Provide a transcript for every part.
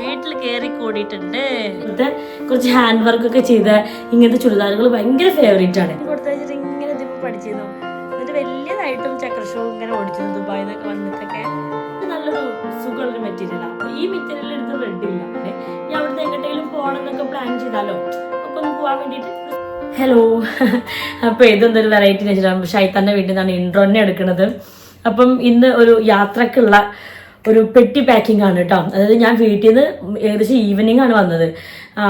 വീട്ടിൽ കയറി കൂടിയിട്ടുണ്ട്. ഇവിടുത്തെ കുറച്ച് ഹാൻഡ് വർക്ക് ഒക്കെ ചെയ്ത ഇങ്ങനത്തെ ചുരിദാറുകൾ ഭയങ്കര ഫേവറേറ്റ് ആണ്. കൊടുത്തയച്ചിട്ട് ഇങ്ങനെ ഇതിപ്പോ പഠിച്ചിരുന്നു. എന്നിട്ട് വലിയതായിട്ടും ചക്രഷോ ഇങ്ങനെ ഓടിച്ചിരുന്നു ദുബായിൽ നിന്നൊക്കെ വന്നിട്ടൊക്കെ. നല്ലൊരു സുഖമുള്ളൊരു മെറ്റീരിയലാണ് അപ്പൊ ഈ മെറ്റീരിയൽ എടുത്ത് റെഡ് ഇല്ല. പിന്നെ ഞാൻ അവിടുത്തെ എങ്ങോട്ടെങ്കിലും പോകണം എന്നൊക്കെ പ്ലാൻ ചെയ്താലോ? ഒക്കെ ഒന്ന് പോകാൻ വേണ്ടിട്ട് ഹലോ അപ്പോൾ ഇതെന്തൊരു വെറൈറ്റി വെച്ചിട്ടാണ് ഷൈത്താന്റെ വീട്ടിൽ നിന്നാണ് ഇൻട്രോ തന്നെ എടുക്കുന്നത് അപ്പം ഇന്ന് ഒരു യാത്രക്കുള്ള ഒരു പെട്ടി പാക്കിംഗ് ആണ് കേട്ടോ അതായത് ഞാൻ വീട്ടിൽ നിന്ന് ഏകദേശം ഈവനിങ് ആണ് വന്നത്.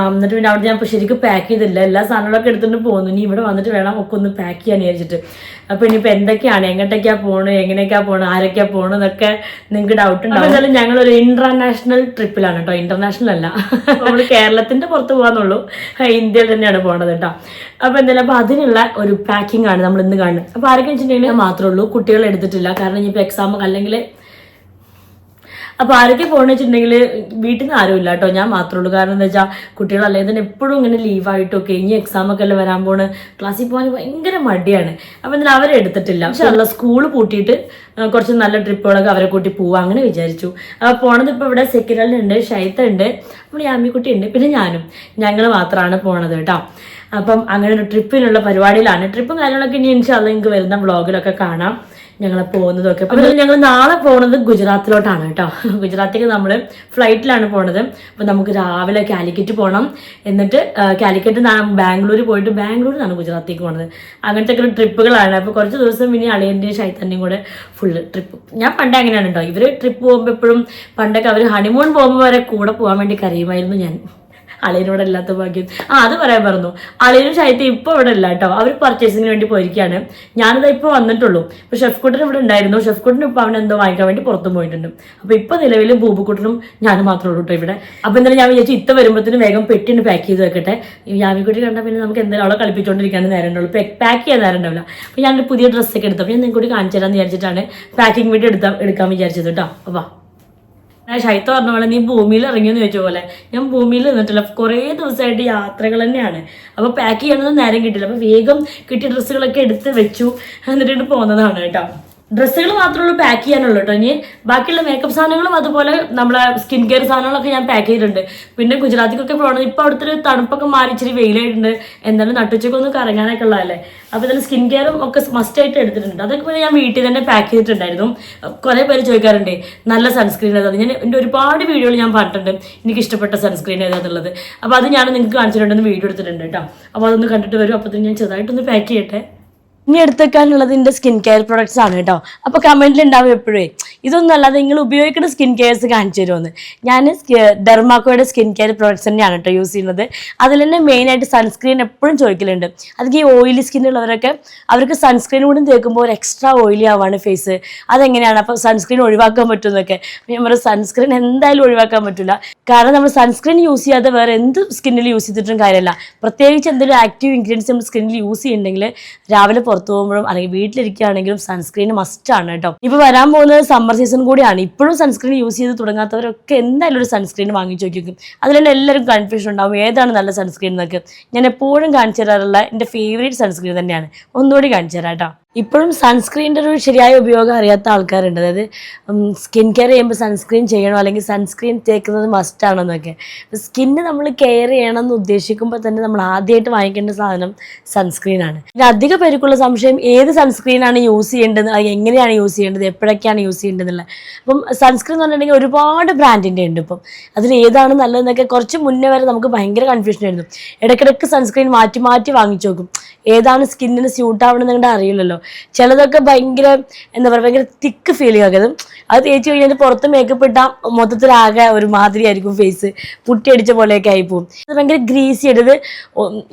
എന്നിട്ട് പിന്നെ അവിടെ ഞാൻ ഇപ്പോൾ ശരിക്കും പാക്ക് ചെയ്തില്ല. എല്ലാ സാധനങ്ങളൊക്കെ എടുത്തിട്ട് പോകുന്നു ഇനി ഇവിടെ വന്നിട്ട് വേണം ഒക്കെ ഒന്ന് പാക്ക് ചെയ്യാൻ വിചാരിച്ചിട്ട്. അപ്പോൾ ഇനിയിപ്പോൾ എന്തൊക്കെയാണ്? എങ്ങോട്ടൊക്കെയാണ് പോകണത് എങ്ങനെയൊക്കെയാണ് പോകണത് ആരൊക്കെയാണ് പോകണം എന്നൊക്കെ നിങ്ങൾക്ക് ഡൗട്ട് ഉണ്ടാവും. എന്നാലും ഞങ്ങളൊരു ഇന്റർനാഷണൽ ട്രിപ്പിലാണ് കേട്ടോ ഇന്റർനാഷണൽ അല്ല. നമ്മൾ കേരളത്തിന്റെ പുറത്ത് പോകാന്നുള്ളൂ ഇന്ത്യയിൽ തന്നെയാണ് പോകണത് കേട്ടോ അപ്പോൾ എന്തായാലും അപ്പോൾ അതിനുള്ള ഒരു പാക്കിംഗ് ആണ് നമ്മൾ ഇന്ന് കാണുന്നത്. അപ്പോൾ ആരൊക്കെ വെച്ചിട്ടുണ്ടെങ്കിൽ മാത്രമേ ഉള്ളൂ. കുട്ടികളെടുത്തിട്ടില്ല കാരണം ഇനിയിപ്പോൾ എക്സാം അല്ലെങ്കിൽ അപ്പോൾ ആരൊക്കെ പോകണമെന്ന് വെച്ചിട്ടുണ്ടെങ്കിൽ വീട്ടിൽ നിന്ന് ആരും ഇല്ല കേട്ടോ ഞാൻ മാത്രമേ ഉള്ളൂ. കാരണം എന്താ വെച്ചാൽ കുട്ടികൾ അല്ലെങ്കിൽ തന്നെ എപ്പോഴും ഇങ്ങനെ ലീവായിട്ടൊക്കെ ഇനി എക്സാം ഒക്കെ അല്ലേ വരാൻ പോണ്. ക്ലാസ്സിൽ പോകാൻ ഭയങ്കര മടിയാണ്. അപ്പോൾ എന്തായാലും അവരെ എടുത്തിട്ടില്ല. പക്ഷെ അല്ല സ്കൂൾ പൂട്ടിയിട്ട് കുറച്ച് നല്ല ട്രിപ്പുകളൊക്കെ അവരെ കൂട്ടി പോവാ. അങ്ങനെ വിചാരിച്ചു. അപ്പോൾ പോണത് ഇപ്പോൾ ഇവിടെ ഉണ്ട് ഷൈത്ത ഉണ്ട് നമ്മുടെ യാമിക്കുട്ടി ഉണ്ട് പിന്നെ ഞാനും. ഞങ്ങൾ മാത്രമാണ് പോണത് കേട്ടോ അപ്പം അങ്ങനെ ഒരു ട്രിപ്പിനുള്ള പരിപാടിയിലാണ്. ട്രിപ്പും കാര്യങ്ങളൊക്കെ ഇനി ഇൻഷാല്ല നിങ്ങൾക്ക് വരുന്ന വ്ളോഗിലൊക്കെ കാണാം. ഞങ്ങൾ പോകുന്നതൊക്കെ. അപ്പോൾ ഞങ്ങൾ നാളെ പോകുന്നത് ഗുജറാത്തിലോട്ടാണ് കേട്ടോ. ഗുജറാത്തേക്ക് നമ്മൾ ഫ്ലൈറ്റിലാണ് പോണത്. അപ്പോൾ നമുക്ക് രാവിലെ കാലിക്കറ്റ് പോകണം എന്നിട്ട് കാലിക്കറ്റ് ബാംഗ്ലൂർ പോയിട്ട് ബാംഗ്ലൂരിൽ നിന്നാണ് ഗുജറാത്തേക്ക് പോണത്. അങ്ങനത്തെ ഒക്കെ ട്രിപ്പുകളാണ്. അപ്പോൾ കുറച്ച് ദിവസം ഇനി അളിയന്റെയും ഷൈത്തന്റെയും കൂടെ ഫുള്ള് ട്രിപ്പ് ഞാൻ പണ്ട് അങ്ങനെയാണ് കേട്ടോ. ഇവർ ട്രിപ്പ് പോകുമ്പോൾ എപ്പോഴും പണ്ടൊക്കെ അവർ ഹണിമൂൺ പോകുമ്പോൾ വരെ കൂടെ പോകാൻ വേണ്ടി കരയുമായിരുന്നു ഞാൻ. അളിയനോട് അല്ലാത്ത ഭാഗ്യം. ആ അത് പറയാൻ പറഞ്ഞു അളിയനും ശൈത്യം ഇപ്പോൾ ഇവിടെ ഇല്ല കേട്ടോ. അവർ പർച്ചേസിങ്ങിന് വേണ്ടി പോയിരിക്കുകയാണ് ഞാനിതാ ഇപ്പോൾ വന്നിട്ടുള്ളൂ. അപ്പോൾ ഷെഫ്കുട്ടൻ ഇവിടെ ഉണ്ടായിരുന്നു. ഷെഫ് കുട്ടൻ ഇപ്പോൾ അവൻ എന്തോ വാങ്ങിക്കാൻ വേണ്ടി പുറത്തും പോയിട്ടുണ്ട്. അപ്പോൾ ഇപ്പോൾ നിലവിൽ ബൂബുക്കുട്ടനും ഞാനും മാത്രമേ ഉള്ളൂ കേട്ടോ ഇവിടെ. അപ്പോൾ എന്തായാലും ഞാൻ വിചാരിച്ചു ഇത്ത വരുമ്പോഴത്തേനും വേഗം പെട്ടിന് പാക്ക് ചെയ്ത് വെക്കട്ടെ. യാമിക്കുട്ടി കണ്ടാൽ പിന്നെ നമുക്ക് എന്തായാലും അവളെ കളിപ്പിച്ചുകൊണ്ടിരിക്കാൻ നേരം ഉണ്ടാവുള്ളൂ പാക്ക് ചെയ്യാൻ നേരം ഉണ്ടാവില്ല. അപ്പോൾ ഞാനൊരു പുതിയ ഡ്രസ്സൊക്കെ എടുത്തു. അപ്പോൾ ഞാൻ നിങ്ങൾക്ക് കൂടി കാണിച്ചു തരാമെന്ന് വിചാരിച്ചിട്ടാണ് പാക്കിംഗ് വീട്ടിൽ എടുത്താൽ എടുക്കാൻ വിചാരിച്ചത് കേട്ടോ. അപ്പോൾ ശൈത്ത പറഞ്ഞ പോലെ നീ ഭൂമിയിൽ ഇറങ്ങിയെന്ന് ചോദിച്ച പോലെ. ഞാൻ ഭൂമിയിൽ നിന്നിട്ടില്ല. കുറേ ദിവസമായിട്ട് യാത്രകൾ തന്നെയാണ്. അപ്പോൾ പാക്ക് ചെയ്യണമെന്ന് നേരം കിട്ടില്ല അപ്പോൾ വേഗം കിട്ടിയ ഡ്രസ്സുകളൊക്കെ എടുത്ത് വെച്ചു. എന്നിട്ട് പോകുന്നതാണ് കേട്ടോ. ഡ്രസ്സുകൾ മാത്രമേ പാക്ക് ചെയ്യാനുള്ളൂ കേട്ടോ ഇനി ബാക്കിയുള്ള മേക്കപ്പ് സാധനങ്ങളും അതുപോലെ നമ്മളെ സ്കിൻ കെയർ സാധനങ്ങളൊക്കെ ഞാൻ പാക്ക് ചെയ്തിട്ടുണ്ട്. പിന്നെ ഗുജറാത്തിക്കൊക്കെ പോകണം. ഇപ്പോൾ അവിടുത്തെ ഒരു തണുപ്പൊക്കെ മാറി ഇച്ചിരി വെയിലായിട്ടുണ്ട്. എന്തായാലും നട്ടുച്ചൊക്കെ ഒന്ന് കറങ്ങാനൊക്കെ ഉള്ളതല്ലേ. അപ്പോൾ ഇതിൽ സ്കിൻ കെയറും ഒക്കെ മസ്റ്റ് ആയിട്ട് എടുത്തിട്ടുണ്ട്. അതൊക്കെ പിന്നെ ഞാൻ വീട്ടിൽ തന്നെ പാക്ക് ചെയ്തിട്ടുണ്ടായിരുന്നു. കുറേ പേര് ചോദിക്കാറുണ്ട് നല്ല സൺസ്ക്രീൻ ഏതാണ് ഞാൻ എന്റെ ഒരുപാട് വീഡിയോകൾ ഞാൻ പറഞ്ഞിട്ടുണ്ട്. എനിക്ക് ഇഷ്ടപ്പെട്ട സൺസ്ക്രീൻ ഏതാന്നുള്ളത്. അപ്പോൾ അത് ഞാൻ നിങ്ങൾക്ക് കാണിച്ചിട്ടുണ്ടെന്ന് വീഡിയോ എടുത്തിട്ടുണ്ട് കേട്ടോ അപ്പോൾ അതൊന്ന് കണ്ടിട്ട് വരും. അപ്പോൾ ഞാൻ ചെറുതായിട്ടൊന്ന് പാക്ക് ചെയ്യട്ടെ. ഇനി എടുത്തേക്കാനുള്ളത് എന്റെ സ്കിൻ കെയർ പ്രൊഡക്ട്സ് ആണ് കേട്ടോ. അപ്പോൾ കമന്റിൽ ഉണ്ടാവും എപ്പോഴേ ഇതൊന്നും അല്ലാതെ നിങ്ങൾ ഉപയോഗിക്കുന്ന സ്കിൻ കെയർസ് കാണിച്ചു തരുമെന്ന് ഞാൻ ഡെർമാക്കോയുടെ സ്കിൻ കെയർ പ്രൊഡക്ട്സ് തന്നെയാണ് കേട്ടോ യൂസ് ചെയ്യുന്നത്. അതിൽ തന്നെ മെയിനായിട്ട് സൺസ്ക്രീൻ എപ്പോഴും ചോദിക്കലുണ്ട്. അതൊക്കെ ഈ ഓയിലി ഉള്ളവരൊക്കെ അവർക്ക് സൺസ്ക്രീൻ കൂടി തേക്കുമ്പോൾ ഒരു എക്സ്ട്രാ ഓയിലി ആവാണ് ഫേസ് അതെങ്ങനെയാണ്? അപ്പോൾ സൺസ്ക്രീൻ ഒഴിവാക്കാൻ പറ്റുമെന്നൊക്കെ നമ്മുടെ സൺസ്ക്രീൻ എന്തായാലും ഒഴിവാക്കാൻ പറ്റില്ല കാരണം നമ്മൾ സൺസ്ക്രീൻ യൂസ് ചെയ്യാതെ വേറെ എന്ത് സ്കിന്നിൽ യൂസ് ചെയ്തിട്ടും കാര്യമല്ല. പ്രത്യേകിച്ച് എന്തെങ്കിലും ആക്റ്റീവ് ഇൻഗ്രീഡിയൻസ് നമ്മൾ സ്കിന്നിൽ യൂസ് ചെയ്യുന്നുണ്ടെങ്കിൽ രാവിലെ പുറത്തു പോകുമ്പോഴും അല്ലെങ്കിൽ വീട്ടിലിരിക്കുകയാണെങ്കിലും സൺസ്ക്രീൻ ആണ് കേട്ടോ. ഇപ്പോൾ വരാൻ പോകുന്നത് സമ്മർ സീസൺ കൂടിയാണ്. ഇപ്പോഴും സൺസ്ക്രീൻ യൂസ് ചെയ്ത് തുടങ്ങാത്തവരൊക്കെ എന്തായാലും ഒരു സൺസ്ക്രീൻ വാങ്ങിച്ചു നോക്കിക്കും അതിൽ എല്ലാവരും കൺഫ്യൂഷൻ ഉണ്ടാവും. ഏതാണ് നല്ല സൺസ്ക്രീൻ എന്നൊക്കെ. ഞാൻ എപ്പോഴും കാണിച്ചു തരാറുള്ള എന്റെ ഫേവറേറ്റ് സൺസ്ക്രീൻ തന്നെയാണ്. ഒന്നുകൂടി കാണിച്ചു തരാം കേട്ടോ. ഇപ്പോഴും സൺസ്ക്രീന്റെ ഒരു ശരിയായ ഉപയോഗം അറിയാത്ത ആൾക്കാരുണ്ട്. അതായത് സ്കിൻ കെയർ ചെയ്യുമ്പോൾ സൺസ്ക്രീൻ ചെയ്യണം? അല്ലെങ്കിൽ സൺസ്ക്രീൻ തേക്കുന്നത് മസ്റ്റ് ആണെന്നൊക്കെ സ്കിന്ന് നമ്മൾ കെയർ ചെയ്യണം എന്ന് ഉദ്ദേശിക്കുമ്പോൾ തന്നെ നമ്മൾ ആദ്യമായിട്ട് വാങ്ങിക്കേണ്ട സാധനം സൺസ്ക്രീൻ ആണ്. പിന്നെ അധിക പേർക്കുള്ള സംശയം ഏത് സൺസ്ക്രീനാണ് യൂസ് ചെയ്യേണ്ടത്? എങ്ങനെയാണ് യൂസ് ചെയ്യേണ്ടത്? എപ്പോഴൊക്കെയാണ് യൂസ് ചെയ്യേണ്ടതെന്നുള്ള അപ്പം സൺസ്ക്രീൻ എന്ന് പറഞ്ഞിട്ടുണ്ടെങ്കിൽ ഒരുപാട് ബ്രാൻഡിന്റെ ഉണ്ട് ഇപ്പം. അതിൽ ഏതാണ് നല്ലതെന്നൊക്കെ കുറച്ച് മുന്നേ വരെ നമുക്ക് ഭയങ്കര കൺഫ്യൂഷൻ ആയിരുന്നു. ഇടയ്ക്കിടയ്ക്ക് സൺസ്ക്രീൻ മാറ്റി മാറ്റി വാങ്ങിച്ചു നോക്കും ഏതാണ് സ്കിന്നിന് സ്യൂട്ട് ആവണമെന്ന് നിങ്ങളുടെ അറിയില്ലല്ലോ. ചിലതൊക്കെ ഭയങ്കര എന്താ പറയുക ഭയങ്കര തിക്ക് ഫീലിംഗ് ഒക്കെ അത് തേച്ച് കഴിഞ്ഞാൽ പുറത്ത് മേക്കപ്പ് ഇട്ടാൽ മൊത്തത്തിലാകെ ഒരു മാതിരി ആയിരിക്കും ഫേസ് പുട്ടി അടിച്ച പോലെയൊക്കെ ആയി പോകും അത് ഭയങ്കര ഗ്രീസി ആയിട്ട്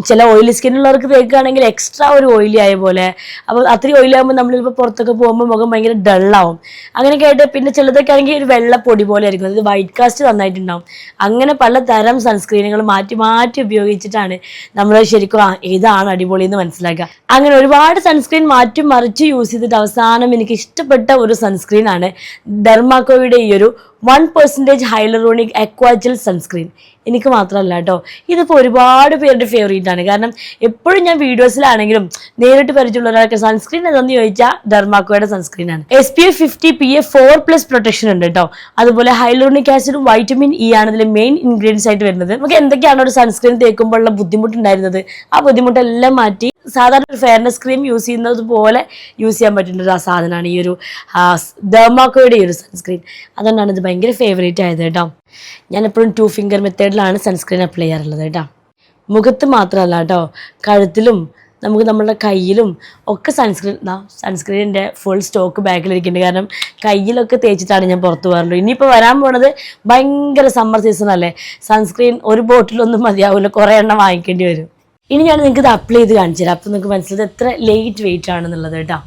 ചില ഓയിലി സ്കിന്നുള്ളവർക്ക് തേക്കുകയാണെങ്കിൽ എക്സ്ട്രാ ഒരു ഓയിലി ആയ പോലെ. അപ്പോൾ അത്രയും ഓയിലി ആകുമ്പോൾ നമ്മളിപ്പോൾ പുറത്തൊക്കെ പോകുമ്പോൾ മുഖം ഭയങ്കര ഡള്ളാവും അങ്ങനെയൊക്കെ ആയിട്ട് പിന്നെ ചിലതൊക്കെ ആണെങ്കിൽ ഒരു വെള്ളപ്പൊടി പൊടി പോലെ ആയിരിക്കും. അത് വൈറ്റ് കാസ്റ്റ് നന്നായിട്ടുണ്ടാവും. അങ്ങനെ പലതരം സൺസ്ക്രീനുകൾ മാറ്റി മാറ്റി ഉപയോഗിച്ചിട്ടാണ് നമ്മൾ ശരിക്കും ഇതാണ് അടിപൊളി എന്ന് മനസ്സിലാക്കുക. അങ്ങനെ ഒരുപാട് സൺസ്ക്രീൻ മാറ്റി മറിച്ച് യൂസ് ചെയ്തിട്ട് അവസാനം എനിക്ക് ഇഷ്ടപ്പെട്ട ഒരു സൺസ്ക്രീൻ ആണ്. ഡെർമാക്കോയുടെ ഈ ഒരു one percentage hyaluronic aqua gel sunscreen എനിക്ക് മാത്രമല്ല കേട്ടോ. ഇതിപ്പോൾ ഒരുപാട് പേരുടെ ഫേവറേറ്റ് ആണ്. കാരണം എപ്പോഴും ഞാൻ വീഡിയോസിലാണെങ്കിലും നേരിട്ട് പരിചയമുള്ള ഒരാൾക്ക് സൺസ്ക്രീൻ ഏതെന്ന് ചോദിച്ചാൽ ഡെർമാക്കോയുടെ സൺസ്ക്രീൻ ആണ്. S P F fifty P A four plus protection ഉണ്ട് കേട്ടോ. അതുപോലെ ഹൈലോണിക് ആസിഡും വൈറ്റമിൻ ഇ ആണ് ഇതിലെ മെയിൻ ഇൻഗ്രീഡിയൻസ് ആയിട്ട് വരുന്നത്. നമുക്ക് എന്തൊക്കെയാണ് ഒരു സൺസ്ക്രീൻ തേക്കുമ്പോഴുള്ള ബുദ്ധിമുട്ടുണ്ടായിരുന്നത്? ആ ബുദ്ധിമുട്ടെല്ലാം മാറ്റി സാധാരണ ഒരു ഫെയർനെസ് ക്രീം യൂസ് ചെയ്യുന്നത് പോലെ യൂസ് ചെയ്യാൻ പറ്റുന്ന ഒരു സാധനമാണ് ഈ ഒരു ഡെർമാക്കോയുടെ ഈ ഒരു സൺസ്ക്രീൻ അതുകൊണ്ടാണ് ഇത് ഭയങ്കര ഫേവറേറ്റ് ആയത് കേട്ടോ. ഞാൻ എപ്പോഴും ടു ഫിംഗർ മെത്തേഡിലാണ് സൺസ്ക്രീൻ അപ്ലൈ ചെയ്യാറുള്ളത് കേട്ടോ. മുഖത്ത് മാത്രമല്ല കേട്ടോ കഴുത്തിലും നമുക്ക് നമ്മുടെ കയ്യിലും ഒക്കെ സൺസ്ക്രീൻ സൺസ്ക്രീനിന്റെ ഫുൾ സ്റ്റോക്ക് ബാക്കിലിരിക്കുന്നുണ്ട് കാരണം കയ്യിലൊക്കെ തേച്ചിട്ടാണ് ഞാൻ പുറത്ത് പോകാറുള്ളൂ. ഇനിയിപ്പോൾ വരാൻ പോണത് ഭയങ്കര സമ്മർ സീസൺ അല്ലേ? സൺസ്ക്രീൻ ഒരു ബോട്ടിലൊന്നും മതിയാവില്ല കുറേ എണ്ണം വാങ്ങിക്കേണ്ടി വരും. ഇനി ഞാൻ നിങ്ങൾക്ക് ഇത് അപ്ലൈ ചെയ്ത് കാണിച്ചു തരാം അപ്പോൾ നിങ്ങൾക്ക് മനസ്സിലായത് എത്ര ലൈറ്റ് വെയിറ്റ് ആണെന്നുള്ളത് കേട്ടോ.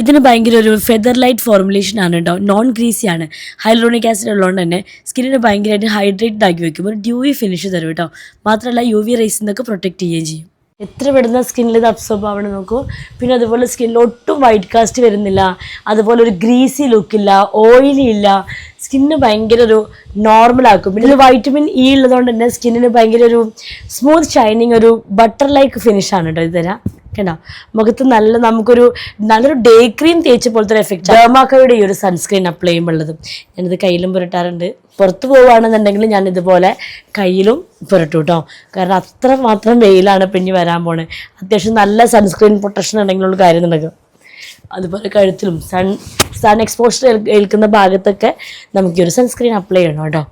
ഇതിന് ഭയങ്കര ഒരു ഫെദർ ലൈറ്റ് ഫോർമുലേഷൻ ആണ് കേട്ടോ. നോൺ ഗ്രീസി ആണ്. ഹൈലോണിക് ആസിഡ് ഉള്ളതുകൊണ്ട് തന്നെ സ്കിന്നിനെ ഭയങ്കരമായിട്ട് ഹൈഡ്രേറ്റഡ് ആക്കി വെക്കും. ഒരു ഡ്യൂവി ഫിനിഷ് തരും കേട്ടോ. മാത്രമല്ല യു വി റേസിൽ നിന്നൊക്കെ പ്രൊട്ടക്ട് ചെയ്യുകയും ചെയ്യും. എത്ര പെടുന്ന സ്കിന്നിൽ ഇത് അബ്സോർബ് ആവണം നോക്കൂ. പിന്നെ അതുപോലെ സ്കിന്നിൽ ഒട്ടും വൈറ്റ് കാസ്റ്റ് വരുന്നില്ല. അതുപോലെ ഒരു ഗ്രീസി ലുക്കില്ല ഓയിലി ഇല്ല. സ്കിന്ന് ഭയങ്കര ഒരു നോർമൽ ആക്കും. പിന്നെ ഇത് വൈറ്റമിൻ ഇ ഉള്ളതുകൊണ്ട് തന്നെ സ്കിന്നിന് ഭയങ്കര ഒരു സ്മൂത്ത് ഷൈനിങ് ഒരു ബട്ടർ ലൈക്ക് ഫിനിഷ് ആണ് കേട്ടോ ഇത് തരാം. കേട്ടോ? മുഖത്ത് നല്ല നമുക്കൊരു നല്ലൊരു ഡേ ക്രീം തേച്ച പോലത്തെ എഫക്റ്റ് ഡേമാക്കയുടെ ഈ ഒരു സൺസ്ക്രീൻ അപ്ലൈ ചെയ്യുമ്പോഴത് ഞാനിത് കയ്യിലും പുരട്ടാറുണ്ട്. പുറത്ത് പോവുകയാണെന്നുണ്ടെങ്കിൽ ഞാൻ ഇതുപോലെ കയ്യിലും പുരട്ടു കേട്ടോ കാരണം അത്ര മാത്രം വെയിലാണ് പിന്നെ വരാൻ പോണേ. അത്യാവശ്യം നല്ല സൺസ്ക്രീൻ പ്രൊട്ടക്ഷൻ ഉണ്ടെങ്കിലുള്ള കാര്യം നടക്കും അതുപോലെ കഴുത്തിലും സൺ സൺ എക്സ്പോഷർ ഏൽക്കുന്ന ഭാഗത്തൊക്കെ നമുക്ക് ഒരു സൺസ്ക്രീൻ അപ്ലൈ ചെയ്യണം കേട്ടോ.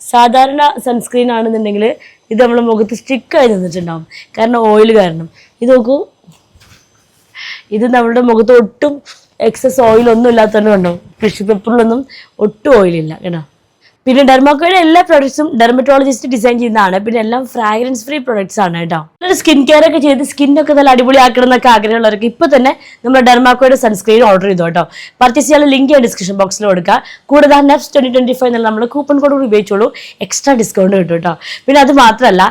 സാധാരണ സൺസ്ക്രീൻ ആണെന്നുണ്ടെങ്കിൽ ഇത് നമ്മുടെ മുഖത്ത് സ്റ്റിക്കായി നിന്നിട്ടുണ്ടാവും. കാരണം ഓയിൽ കാരണം. ഇത് നോക്കൂ. ഇത് നമ്മുടെ മുഖത്ത് ഒട്ടും എക്സസ് ഓയിൽ ഒന്നും ഇല്ലാത്തതുകൊണ്ട് കണ്ടോ? ടിഷ്യൂ പേപ്പറിലൊന്നും ഒട്ടും ഓയിലില്ല കേട്ടോ. പിന്നെ ഡെർമോക്കോയുടെ എല്ലാ പ്രൊഡക്ട്സും ഡെർമറ്റോളജിസ്റ്റ് ഡിസൈൻ ചെയ്യുന്നതാണ്. പിന്നെ എല്ലാം ഫ്രാഗ്രൻസ് ഫ്രീ പ്രൊഡക്ട്സ് ആണ് കേട്ടോ. സ്കിൻ കെയർ ഒക്കെ ചെയ്ത് സ്കിന്നൊക്കെ നല്ല അടിപൊളിയാക്കണം എന്നൊക്കെ ആഗ്രഹമുള്ളവർക്ക് ഇപ്പൊ തന്നെ നമ്മൾ ഡെർമാക്കോയുടെ സൺസ്ക്രീൻ ഓർഡർ ചെയ്തു കേട്ടോ. പർച്ചേസ് ചെയ്യാനുള്ള ലിങ്ക് ഞാൻ ഡിസ്ക്രിപ്ഷൻ ബോക്സിൽ കൊടുക്കുക കൂടാതെ നെപ്സ് ട്വന്റി ട്വന്റി ഫൈവ് എന്നുള്ള നമ്മൾ കൂപ്പൺ കോഡ് കൂടി ഉപയോഗിച്ചോളൂ. എക്സ്ട്രാ ഡിസ്കൗണ്ട് കിട്ടും കേട്ടോ. പിന്നെ അത് മാത്രമല്ല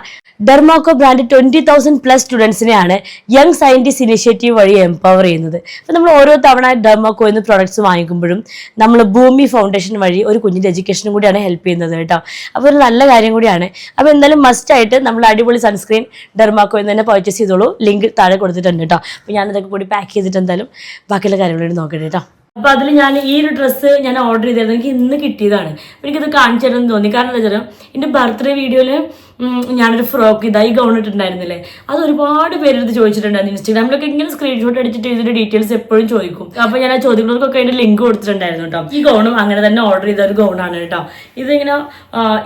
Dermaco brand twenty thousand plus സ്റ്റുഡൻസിനെയാണ് young scientist initiative വഴി എംപവർ ചെയ്യുന്നത്. അപ്പോൾ നമ്മൾ ഓരോ തവണ ഡെർമാക്കോ എന്ന് പ്രോഡക്ട്സ് വാങ്ങിക്കുമ്പോഴും നമ്മൾ ഭൂമി ഫൗണ്ടേഷൻ വഴി ഒരു കുഞ്ഞിന്റെ എഡ്യൂക്കേഷനും കൂടിയാണ് ഹെൽപ്പ് ചെയ്യുന്നത് കേട്ടോ. അപ്പോൾ ഒരു നല്ല കാര്യം കൂടിയാണ്. അപ്പോൾ എന്തായാലും മസ്റ്റ് ആയിട്ട് നമ്മൾ അടിപൊളി സൺസ്ക്രീൻ ഡെർമാക്കോ എന്ന് തന്നെ പർച്ചേസ് ചെയ്തോളൂ. ലിങ്ക് താഴെ കൊടുത്തിട്ടുണ്ട് കേട്ടോ. അപ്പോൾ ഞാനിതൊക്കെ കൂടി പാക്ക് ചെയ്തിട്ട് എന്തായാലും ബാക്കിയുള്ള കാര്യങ്ങളോട് നോക്കട്ടെ കേട്ടോ. അപ്പോൾ അതിൽ ഞാൻ ഈ ഒരു ഡ്രസ്സ് ഞാൻ ഓർഡർ ചെയ്തായിരുന്നു എനിക്ക് ഇന്ന് കിട്ടിയതാണ്. എനിക്കിത് കാണിച്ചു തരണം തോന്നി. കാരണം എന്താ വെച്ചാൽ എന്റെ ബർത്ത്ഡേ വീഡിയോയിൽ ഞാനൊരു ഫ്രോക്ക് ഇതായി ഗൗൺ ഇട്ടിട്ടുണ്ടായിരുന്നില്ലേ? അത് ഒരുപാട് പേരെടുത്ത് ചോദിച്ചിട്ടുണ്ടായിരുന്നു ഇൻസ്റ്റാഗ്രാമിലൊക്കെ ഇങ്ങനെ സ്ക്രീൻഷോട്ട് അടിച്ചിട്ട് ഇതിന്റെ ഡീറ്റെയിൽസ് എപ്പോഴും ചോദിക്കും. അപ്പൊ ഞാൻ ആ ചോദ്യങ്ങൾക്കൊക്കെ അതിന്റെ ലിങ്ക് കൊടുത്തിട്ടുണ്ടായിരുന്നു കേട്ടോ. ഈ ഗൗണും അങ്ങനെ തന്നെ ഓർഡർ ചെയ്ത ഒരു ഗൗണാണ് കേട്ടോ. ഇതിങ്ങനെ